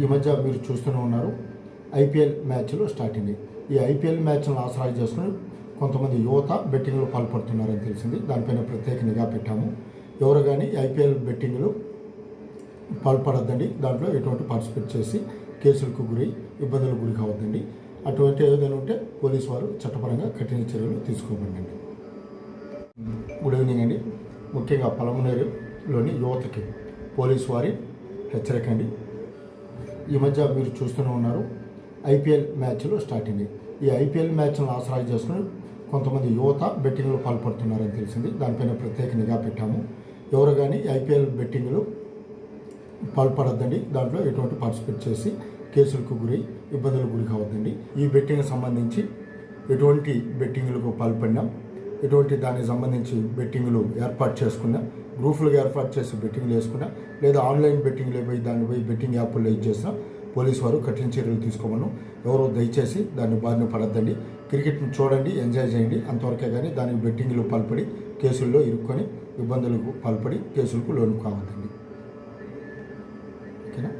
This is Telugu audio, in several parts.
ఈ మధ్య మీరు చూస్తూనే ఉన్నారు. ఐపీఎల్ మ్యాచ్లు స్టార్ట్ అయినాయి. ఈ ఐపీఎల్ మ్యాచ్లను ఆసరాలు చేసుకుని కొంతమంది యువత బెట్టింగ్లో పాల్పడుతున్నారని తెలిసింది. దానిపైన ప్రత్యేక నిఘా పెట్టాము. ఎవరు కానీ ఐపీఎల్ బెట్టింగ్లు పాల్పడద్దండి. దాంట్లో ఎటువంటి పార్టిసిపేట్ చేసి కేసులకు గురి ఇబ్బందులకు గురి కావద్దండి. అటువంటి ఏదైనా ఉంటే పోలీసు వారు చట్టపరంగా కఠిన చర్యలు తీసుకోబడండి గుడ్ ఈవినింగ్ అండి. ముఖ్యంగా పలమనేరులోని యువతకి పోలీసు వారి హెచ్చరిక అండి. ఈ మధ్య మీరు చూస్తూనే ఉన్నారు. ఐపీఎల్ మ్యాచ్లు స్టార్ట్ అయినాయి. ఈ ఐపీఎల్ మ్యాచ్లను ఆసరా చేసుకుని కొంతమంది యువత బెట్టింగ్లో పాల్పడుతున్నారని తెలిసింది. దానిపైన ప్రత్యేక నిఘా పెట్టాము. ఎవరు కానీ ఐపీఎల్ బెట్టింగ్లు పాల్పడద్దండి. దాంట్లో ఎటువంటి పార్టిసిపేట్ చేసి కేసులకు గురి ఇబ్బందులకు గురి కావద్దండి. ఈ బెట్టింగ్ సంబంధించి ఎటువంటి బెట్టింగ్లకు పాల్పడినాం ఎటువంటి దానికి సంబంధించి బెట్టింగ్లు ఏర్పాటు చేసుకున్నాం గ్రూపులుగా ఏర్పాటు చేసి బెట్టింగ్లు వేసుకున్నా లేదా ఆన్లైన్ బెట్టింగ్లు పోయి దాన్ని పోయి బెట్టింగ్ యాప్ల్లో ఇది చేసినా పోలీసు వారు కఠిన చర్యలు తీసుకోమను. ఎవరో దయచేసి దాన్ని బారిన పడద్దండి. క్రికెట్ని చూడండి ఎంజాయ్ చేయండి. అంతవరకే కానీ దానికి బెట్టింగ్లు పాల్పడి కేసుల్లో ఇరుక్కొని ఇబ్బందులకు పాల్పడి కేసులకు లోను కావద్దండి. ఓకేనా?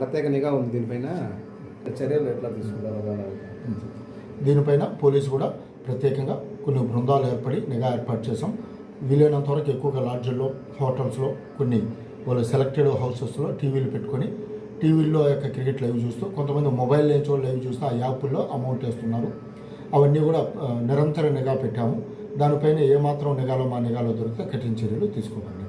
ప్రత్యేక నిఘా ఉంది దీనిపైన. చర్యలు ఎట్లా తీసుకుంటారు దీనిపైన పోలీసు కూడా ప్రత్యేకంగా కొన్ని బృందాలు ఏర్పడి నిఘా ఏర్పాటు చేసాం వీలైనంత వరకు ఎక్కువగా లాడ్జ్ల్లో హోటల్స్లో కొన్ని వాళ్ళు సెలెక్టెడ్ హౌసెస్లో టీవీలు పెట్టుకొని టీవీల్లో యొక్క క్రికెట్ లైవ్ చూస్తూ కొంతమంది మొబైల్ నుంచి లైవ్ చూస్తూ ఆ యాప్ల్లో అమౌంట్ వేస్తున్నారు. అవన్నీ కూడా నిరంతర నిఘా పెట్టాము. దానిపైన ఏమాత్రం నిఘాలో మా నిఘాలో దొరికితే కఠిన చర్యలు తీసుకోవాలి